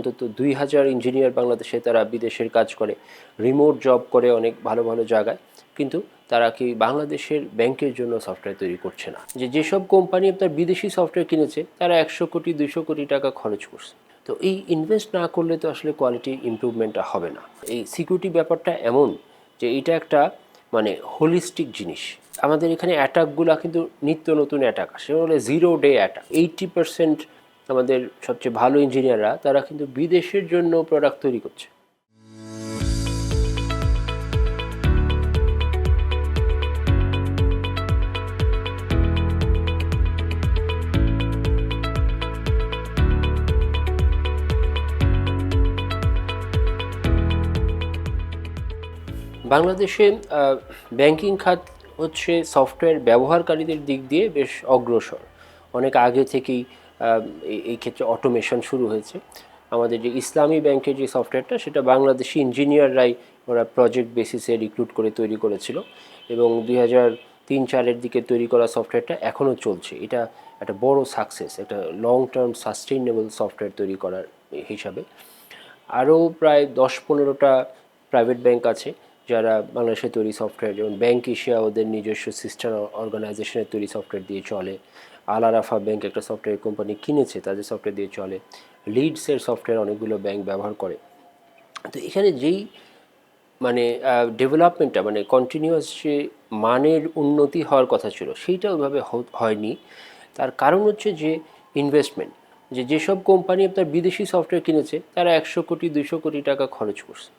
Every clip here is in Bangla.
অন্তত দুই হাজার ইঞ্জিনিয়ার বাংলাদেশে তারা বিদেশের কাজ করে রিমোট জব করে অনেক ভালো ভালো জায়গায়। কিন্তু তারা কি বাংলাদেশের ব্যাংকের জন্য সফটওয়্যার তৈরি করছে না? যে যেসব কোম্পানি আপনার বিদেশি সফটওয়্যার কিনেছে, তারা একশো কোটি দুশো কোটি টাকা খরচ করছে। তো এই ইনভেস্ট না করলে তো আসলে কোয়ালিটি ইমপ্রুভমেন্টটা হবে না। এই সিকিউরিটি ব্যাপারটা এমন যে এটা একটা মানে হোলিস্টিক জিনিস। আমাদের এখানে অ্যাটাকগুলো কিন্তু নিত্য নতুন অ্যাটাক আসে zero day attack eighty percent আমাদের সবচেয়ে ভালো ইঞ্জিনিয়াররা তারা কিন্তু বিদেশের জন্য প্রোডাক্ট তৈরি করছে। বাংলাদেশে ব্যাংকিং খাত হচ্ছে সফটওয়্যার ব্যবহারকারীদের দিক দিয়ে বেশ অগ্রসর। অনেক আগে থেকেই এই- ক্ষেত্রে অটোমেশন শুরু হয়েছে। আমাদের যে ইসলামী ব্যাংকের যে সফটওয়্যারটা সেটা বাংলাদেশি ইঞ্জিনিয়াররাই ওরা প্রজেক্ট বেসিসে রিক্রুট করে তৈরি করেছিল এবং দুই হাজার তিন চারের দিকে তৈরি করা সফটওয়্যারটা এখনও চলছে। এটা একটা বড় সাকসেস একটা লং টার্ম সাস্টেইনেবল সফটওয়্যার তৈরি করার হিসাবে। আরও প্রায় দশ পনেরোটা প্রাইভেট ব্যাংক আছে। যারা বাংলাদেশে তৈরি সফটওয়্যার যেমন ব্যাংক এশিয়া ওদের নিজস্ব সিস্টার অর্গানাইজেশনের তৈরি সফটওয়্যার দিয়ে চলে। আল আরাফা ব্যাংক একটা সফটওয়্যার কোম্পানি কিনেছে, তাদের সফটওয়্যার দিয়ে চলে। লিডসের সফটওয়্যার অনেকগুলো ব্যাংক ব্যবহার করে। তো এখানে যেই মানে ডেভেলপমেন্টটা মানে কন্টিনিউয়াস যে মানের উন্নতি হওয়ার কথা ছিল, সেইটা ওইভাবে হয়নি। তার কারণ হচ্ছে যে ইনভেস্টমেন্ট যে যেসব কোম্পানি আপনার বিদেশি সফটওয়্যার কিনেছে, তারা একশো কোটি দুশো কোটি টাকা খরচ করছে।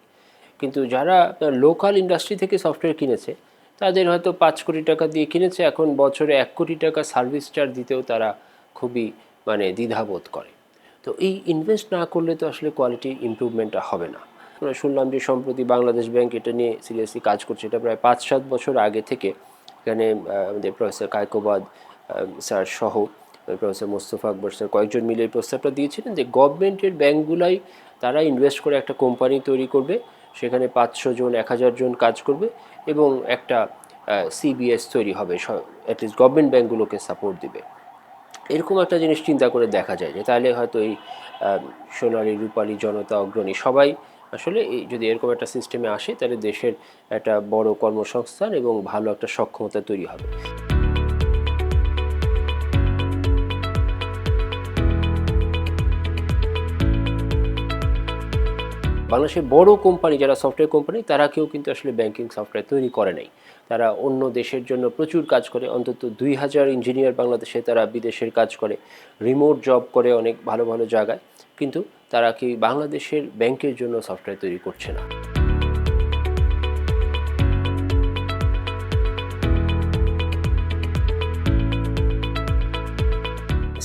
কিন্তু যারা লোকাল ইন্ডাস্ট্রি থেকে সফটওয়্যার কিনেছে, তাদের হয়তো পাঁচ কোটি টাকা দিয়ে কিনেছে, এখন বছরে এক কোটি টাকা সার্ভিস চার্জ দিতেও তারা খুবই মানে দ্বিধাবোধ করে। তো এই ইনভেস্ট না করলে তো আসলে কোয়ালিটি ইমপ্রুভমেন্টটা হবে না। আমরা শুনলাম যে সম্প্রতি বাংলাদেশ ব্যাংক এটা নিয়ে সিরিয়াসলি কাজ করছে। এটা প্রায় পাঁচ সাত বছর আগে থেকে এখানে আমাদের প্রফেসর কায়কোবাদ স্যার সহ প্রফেসর মোস্তফা আকবর স্যার কয়েকজন মিলে এই প্রস্তাবটা দিয়েছিলেন যে গভর্নমেন্টের ব্যাংকগুলাই তারা ইনভেস্ট করে একটা কোম্পানি তৈরি করবে। সেখানে পাঁচশো জন, এক হাজার জন কাজ করবে এবং একটা সিবিএস তৈরি হবে। অ্যাটলিস্ট গভর্নমেন্ট ব্যাঙ্কগুলোকে সাপোর্ট দিবে। এরকম একটা জিনিস চিন্তা করে দেখা যায় যে, তাহলে হয়তো এই সোনালী, রূপালী জনতা, অগ্রণী সবাই আসলে এই যদি এরকম একটা সিস্টেমে আসে, তাহলে দেশের একটা বড় কর্মসংস্থান এবং ভালো একটা সক্ষমতা তৈরি হবে। বাংলাদেশের বড় কোম্পানি, যারা সফটওয়্যার কোম্পানি তারা কেউ কিন্তু আসলে ব্যাংকিং সফটওয়্যার তৈরি করে নাই। তারা অন্য দেশের জন্য প্রচুর কাজ করে। অন্তত দুই হাজার ইঞ্জিনিয়ার বাংলাদেশে তারা বিদেশের কাজ করে। রিমোট জব করে অনেক ভালো ভালো জায়গায়। কিন্তু তারা কি বাংলাদেশের ব্যাংকের জন্য সফটওয়্যার তৈরি করছে না?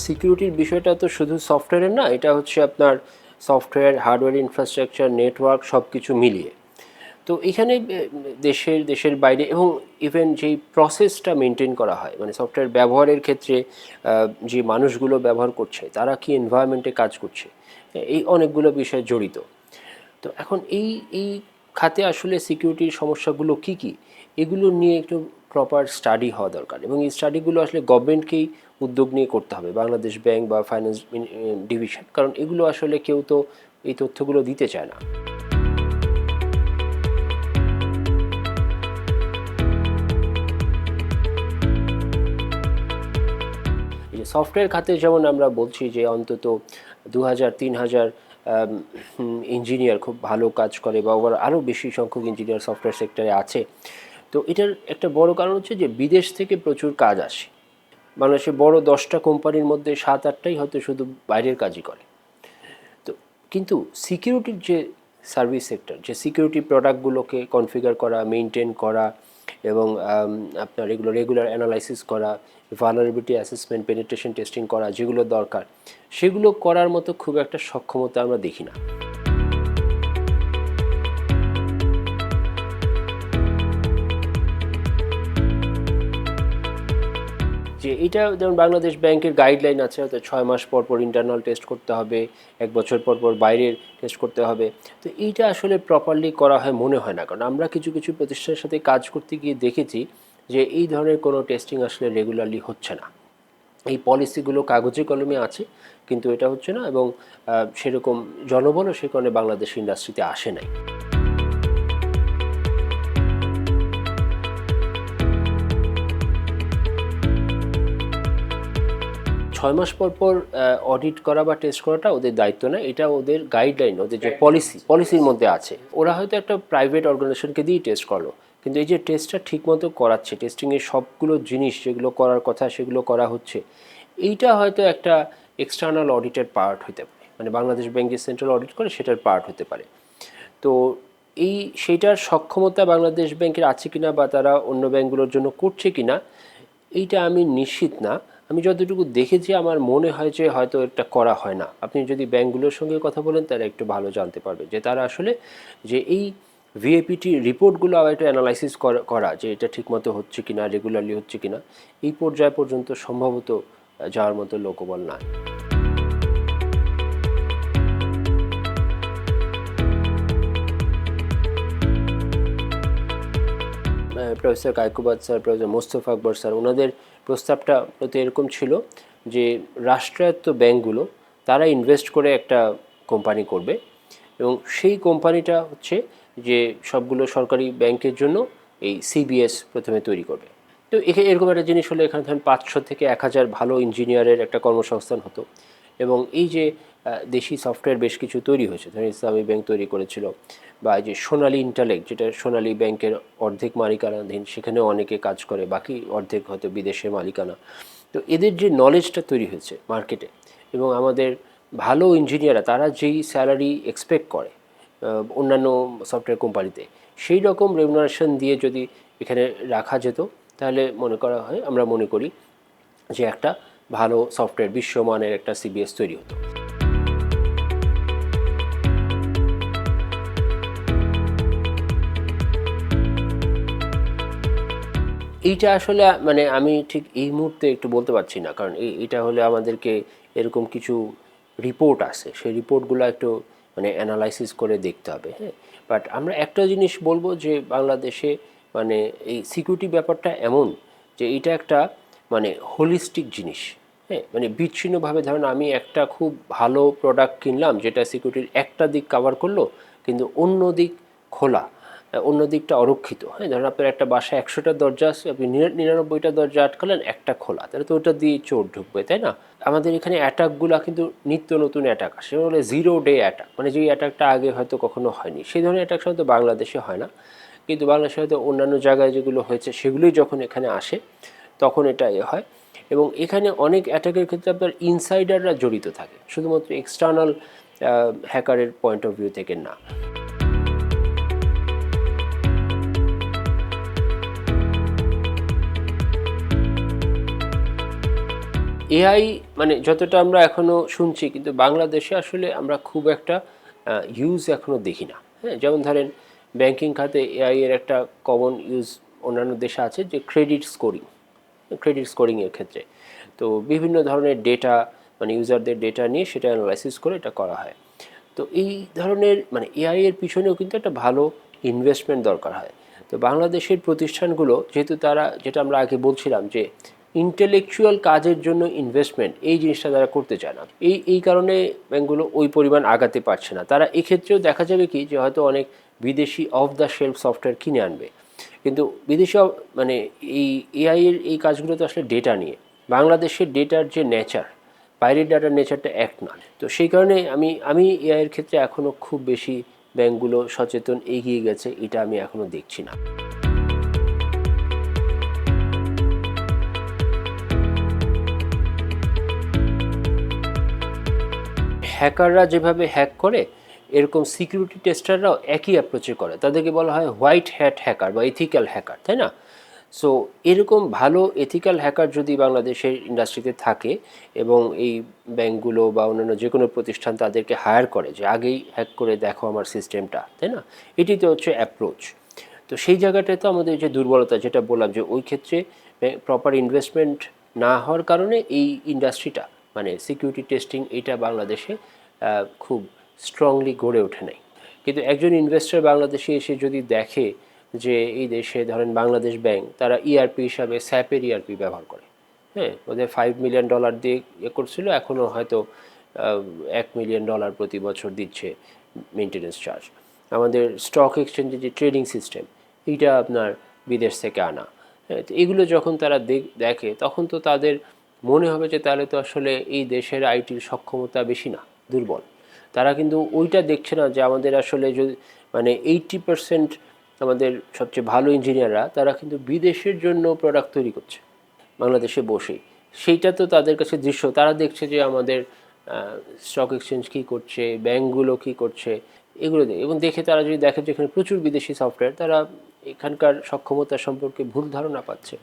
সিকিউরিটির বিষয়টা তো শুধু সফটওয়্যারের না, এটা হচ্ছে আপনার সফটওয়্যার, হার্ডওয়্যার ইনফ্রাস্ট্রাকচার নেটওয়ার্ক সব কিছু মিলিয়ে। তো এখানে দেশের দেশের বাইরে এবং ইভেন যেই প্রসেসটা মেনটেন করা হয় মানে সফটওয়্যার ব্যবহারের ক্ষেত্রে যে মানুষগুলো ব্যবহার করছে, তারা কি এনভায়রনমেন্টে কাজ করছে এই অনেকগুলো বিষয় জড়িত। তো এখন এই এই খাতে আসলে সিকিউরিটির সমস্যাগুলো কি কি? এগুলো নিয়ে একটু প্রপার স্টাডি হওয়া দরকার এবং এই স্টাডিগুলো আসলে গভর্নমেন্টকেই উদ্যোগ নিয়ে করতে হবে, বাংলাদেশ ব্যাংক বা ফাইন্যান্স ডিভিশন কারণ এগুলো আসলে কেউ তো এই তথ্যগুলো দিতে চায় না। সফটওয়্যার খাতে যেমন আমরা বলছি যে অন্তত দু হাজার তিন হাজার ইঞ্জিনিয়ার খুব ভালো কাজ করে বা ওর আরও বেশি সংখ্যক ইঞ্জিনিয়ার সফটওয়্যার সেক্টরে আছে। তো এটার একটা বড় কারণ হচ্ছে যে বিদেশ থেকে প্রচুর কাজ আসে। বাংলাদেশের বড় দশটা কোম্পানির মধ্যে সাত, আটটাই হয়তো শুধু বাইরের কাজই করে। তো কিন্তু সিকিউরিটির যে সার্ভিস সেক্টর যে সিকিউরিটি প্রোডাক্টগুলোকে কনফিগার করা মেনটেন করা এবং আপনার এগুলো রেগুলার অ্যানালাইসিস করা ভালারেবিলিটি অ্যাসেসমেন্ট পেনিট্রেশন টেস্টিং করা যেগুলো দরকার, সেগুলো করার মতো খুব একটা সক্ষমতা আমরা দেখি না। এটা যেমন বাংলাদেশ ব্যাংকের গাইডলাইন আছে, হয়তো ছয় মাস পর পর ইন্টারনাল টেস্ট করতে হবে, এক বছর পর পর বাইরের টেস্ট করতে হবে। তো এইটা আসলে প্রপারলি করা হয়, মনে হয় না। কারণ আমরা কিছু কিছু প্রতিষ্ঠানের সাথে কাজ করতে গিয়ে দেখেছি যে এই ধরনের কোনো টেস্টিং আসলে রেগুলারলি হচ্ছে না। এই পলিসিগুলো কাগজে কলমে আছে, কিন্তু এটা হচ্ছে না এবং সেরকম জনবলও সে কারণে বাংলাদেশ ইন্ডাস্ট্রিতে আসে নাই। ছয় মাস পর পর অডিট করা বা টেস্ট করাটা ওদের দায়িত্ব না। এটা ওদের গাইডলাইন ওদের যে পলিসি পলিসির মধ্যে আছে। ওরা হয়তো একটা প্রাইভেট অর্গানাইজেশনকে দিয়ে টেস্ট করল। কিন্তু এই যে টেস্টটা ঠিকমতো করাচ্ছে টেস্টিংয়ের সবগুলো জিনিস যেগুলো করার কথা সেগুলো করা হচ্ছে এইটা হয়তো একটা এক্সটার্নাল অডিটের পার্ট হতে পারে। মানে বাংলাদেশ ব্যাংক যে সেন্ট্রাল অডিট করে সেটার পার্ট হতে পারে। তো এই সেইটার সক্ষমতা বাংলাদেশ ব্যাংকের আছে কিনা বা তারা অন্য ব্যাংকগুলোর জন্য করছে কিনা এইটা আমি নিশ্চিত না। আমি যতটুকু দেখেছি, আমার মনে হয় যে হয়তো এটা করা হয় না। আপনি যদি ব্যাংকগুলোর সঙ্গে কথা বলেন, তারা একটু ভালো জানতে পারবে যে তারা আসলে যে এই ভিএপিটি রিপোর্টগুলো আবার একটু অ্যানালাইসিস করা যে এটা ঠিকমতো হচ্ছে কি না রেগুলারলি হচ্ছে কি না এই পর্যায় পর্যন্ত সম্ভবত যাওয়ার মতো লোকবল নাই। Professor Kaykobad sir, professor Mostafa Akbar sir, ওনাদের প্রস্তাবটা মূলত এরকম ছিল যে রাষ্ট্রায়ত্ত ব্যাংকগুলো, তারা ইনভেস্ট করে একটা কোম্পানি করবে এবং সেই কোম্পানিটা হচ্ছে যে সবগুলো সরকারি ব্যাংকের জন্য এই সিবিএস প্রথমে তৈরি করবে। তো এখানে এরকম একটা জিনিস হলে এখানে ধরেন পাঁচশো থেকে এক হাজার ভালো ইঞ্জিনিয়ারের একটা কর্মসংস্থান হতো। এবং এই যে দেশি সফটওয়্যার বেশ কিছু তৈরি হয়েছে, ধরেন ইসলামী ব্যাংক তৈরি করেছিল বা এই যে সোনালী ইন্টালেক্ট যেটা সোনালী ব্যাংকের অর্ধেক মালিকানাধীন সেখানেও অনেকে কাজ করে, বাকি অর্ধেক হয়তো বিদেশের মালিকানা। তো এদের যে নলেজটা তৈরি হয়েছে মার্কেটে এবং আমাদের ভালো ইঞ্জিনিয়াররা তারা যেই স্যালারি এক্সপেক্ট করে অন্যান্য সফটওয়্যার কোম্পানিতে, সেই রকম রেমুনারেশন দিয়ে যদি এখানে রাখা যেত, তাহলে মনে করা হয়, আমরা মনে করি যে একটা ভালো সফটওয়্যার, বিশ্বমানের একটা সিবিএস তৈরি হতো। এইটা আসলে মানে আমি ঠিক এই মুহূর্তে একটু বলতে পারছি না, কারণ এটা হলে আমাদেরকে এরকম কিছু রিপোর্ট আছে সেই রিপোর্টগুলো একটু মানে অ্যানালাইসিস করে দেখতে হবে হ্যাঁ? বাট আমরা একটা জিনিস বলব যে, বাংলাদেশে মানে এই সিকিউরিটি ব্যাপারটা এমন যে, এটা একটা মানে হোলিস্টিক জিনিস। হ্যাঁ মানে বিচ্ছিন্নভাবে ধরেন আমি একটা খুব ভালো প্রোডাক্ট কিনলাম, যেটা সিকিউরিটির একটা দিক কভার করল, কিন্তু অন্য দিক খোলা, অন্য দিকটা অরক্ষিত। হ্যাঁ ধরেন আপনার একটা বাসায় একশোটা দরজা আপনি নিরানব্বইটা দরজা আটকালেন, একটা খোলা। তাহলে তো ওটা দিয়ে চোর ঢুকবে, তাই না? আমাদের এখানে অ্যাটাকগুলো কিন্তু নিত্য নতুন অ্যাটাক আসে হলো জিরো ডে অ্যাটাক মানে যেই অ্যাটাকটা আগে হয়তো কখনো হয়নি, সেই ধরনের অ্যাটাক সাধারণত বাংলাদেশে হয় না। কিন্তু বাংলাদেশে হয়তো অন্যান্য জায়গায় যেগুলো হয়েছে, সেগুলোই যখন এখানে আসে তখন এটা এ হয়। এবং এখানে অনেক অ্যাটাকের ক্ষেত্রে আপনার ইনসাইডাররা জড়িত থাকে। শুধুমাত্র এক্সটার্নাল হ্যাকারের পয়েন্ট অফ ভিউ থেকে না। এআই মানে যতটা আমরা এখনও শুনছি, কিন্তু বাংলাদেশে আসলে আমরা খুব একটা ইউজ এখনও দেখি না। হ্যাঁ যেমন ধরেন ব্যাংকিং খাতে এআই এর একটা কমন ইউজ অন্যান্য দেশে আছে, যে ক্রেডিট স্কোরিং ক্রেডিট স্কোরিংয়ের ক্ষেত্রে। তো বিভিন্ন ধরনের ডেটা মানে ইউজারদের ডেটা নিয়ে সেটা অ্যানালাইসিস করে এটা করা হয়। তো এই ধরনের মানে এআই এর পিছনেও কিন্তু একটা ভালো ইনভেস্টমেন্ট দরকার হয়। তো বাংলাদেশের প্রতিষ্ঠানগুলো, যেহেতু তারা, যেটা আমরা আগে বলছিলাম যে ইন্টেলেকচুয়াল কাজের জন্য ইনভেস্টমেন্ট এই জিনিসটা তারা করতে চায় না। এই এই কারণে ব্যাঙ্কগুলো ওই পরিমাণ আগাতে পারছে না। তারা এক্ষেত্রেও দেখা যাবে কি, যে হয়তো অনেক বিদেশি অফ দ্য শেলফ সফটওয়্যার কিনে আনবে। কিন্তু বিদেশি মানে এই এআই এর এই কাজগুলো তো আসলে ডেটা নিয়ে। বাংলাদেশের ডেটার যে নেচার বাইরের ডাটার নেচারটা এক না তো সেই কারণে আমি আমি এআই এর ক্ষেত্রে এখনও খুব বেশি ব্যাংকগুলো সচেতন এগিয়ে গেছে, এটা আমি এখনও দেখছি না। হ্যাকাররা যেভাবে হ্যাক করে এরকম সিকিউরিটি টেস্টাররাও একই অ্যাপ্রোচে করে। তাদেরকে বলা হয় হোয়াইট হ্যাট হ্যাকার বা এথিক্যাল হ্যাকার তাই না? সো এরকম ভালো এথিক্যাল হ্যাকার যদি বাংলাদেশের ইন্ডাস্ট্রিতে থাকে এবং এই ব্যাংকগুলো বা অন্যান্য যে কোনো প্রতিষ্ঠান তাদেরকে হায়ার করে যে, আগেই হ্যাক করে দেখো আমার সিস্টেমটা তাই না? এটি তো হচ্ছে অ্যাপ্রোচ তো সেই জায়গাটায় তো আমাদের যে দুর্বলতা যেটা বললাম যে, ওই ক্ষেত্রে প্রপার ইনভেস্টমেন্ট না হওয়ার কারণে এই ইন্ডাস্ট্রিটা মানে সিকিউরিটি টেস্টিং এটা বাংলাদেশে খুব স্ট্রংলি গড়ে ওঠে নাই। কিন্তু একজন ইনভেস্টর বাংলাদেশে এসে যদি দেখে যে এই দেশে ধরেন বাংলাদেশ ব্যাংক তারা ইআরপি হিসাবে স্যাপের ইআরপি ব্যবহার করে। হ্যাঁ ওদের ফাইভ মিলিয়ন ডলার দিয়ে ইয়ে করছিল এখনও হয়তো এক মিলিয়ন ডলার প্রতি বছর দিচ্ছে মেনটেনেন্স চার্জ আমাদের স্টক এক্সচেঞ্জের যে ট্রেডিং সিস্টেম এইটা আপনার বিদেশ থেকে আনা। হ্যাঁ, এগুলো যখন তারা দেখে তখন তো তাদের মনে হবে যে তাহলে তো আসলে এই দেশের আইটির সক্ষমতা বেশি না দুর্বল। তারা কিন্তু ওইটা দেখছে না যে আমাদের আসলে যদি মানে এইটটি পার্সেন্ট আমাদের সবচেয়ে ভালো ইঞ্জিনিয়াররা, তারা কিন্তু বিদেশের জন্য প্রোডাক্ট তৈরি করছে, বাংলাদেশে বসেই। সেইটা তো তাদের কাছে দৃশ্য। তারা দেখছে যে আমাদের স্টক এক্সচেঞ্জ কী করছে ব্যাঙ্কগুলো কী করছে, এগুলো দেখে। এবং দেখে তারা যদি দেখে যে এখানে প্রচুর বিদেশি সফটওয়্যার তারা এখানকার সক্ষমতা সম্পর্কে ভুল ধারণা পাচ্ছে।